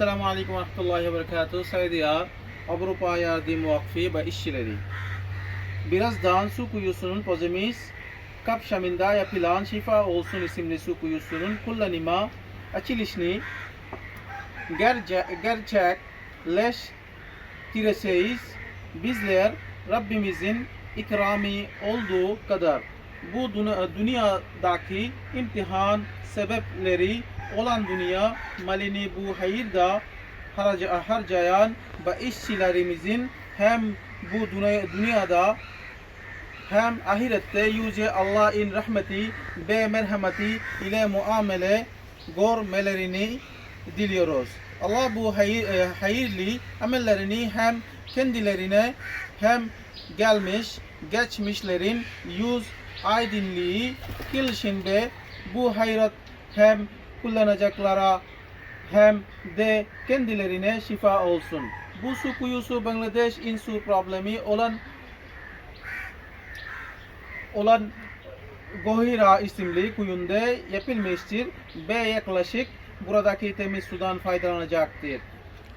Aleyküm ve Rahmetullahi ve Berekatuhu. Saygıdeğer Avrupa Yardım Vakfı ve işçileri. Birazdan su kuyusunun pozemiz kapşamında yapılan Şifa Olsun isimli su kuyusunun kullanıma açılışını gerçek, gerçekleştireceğiz. Bizler Rabbimizin ikrami olduğu kadar bu dünya- dünyadaki imtihan sebepleri olan dünya malini bu hayırda harca- harcayan ve işçilerimizin hem bu dünya- dünyada hem ahirette yüce Allah'ın rahmeti ve merhameti ile muamele görmelerini diliyoruz. Allah bu hayır, e, hayırlı amellerini hem kendilerine hem gelmiş geçmişlerin yüz aydınlığı kılsın ve bu hayrat hem kullanacaklara hem de kendilerine şifa olsun. Bu su kuyusu Bangladeş in su problemi olan olan Gohira isimli kuyunda yapılmıştır ve yaklaşık buradaki temiz sudan faydalanacaktır.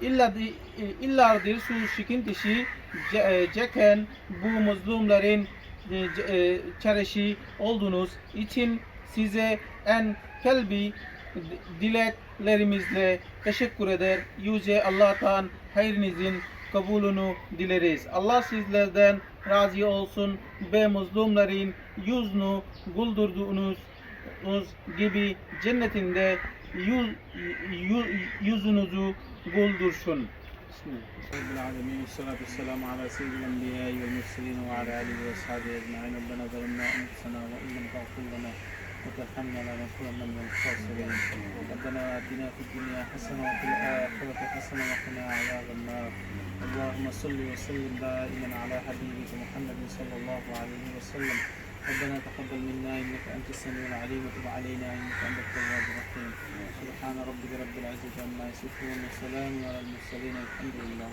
İlla, illardır su sıkıntısı ce- çeken bu mazlumların e, e, çaresi olduğunuz için size en kalbi dileklerimizle teşekkür eder. Yüce Allah'tan hayrınızın kabulünü dileriz. Allah sizlerden razı olsun ve mazlumların yüzünü güldürdüğünüz gibi cennetinde yüz, yüzünüzü güldürsün. Bismillahirrahmanirrahim. Salatu selamu ala seyyidil enbiya ve mürselin ve ala alihi ve ashabihi ecmaîn. Rabbena zalimna enfusena ve illem tagfir lana تغفر لنا وترحمنا لنكونن من الخاسرين ربنا آتنا في الدنيا حسنة وفي الآخرة حسنة وقنا عذاب النار. اللهم صل وسلم دائما على حبيبك محمد صلى الله عليه وسلم. ربنا تقبل منا إنك أنت السميع العليم. وتب علينا إنك أنت التواب الرحيم. سبحان ربك رب العزة عما يصفون وسلام على المرسلين الحمد لله.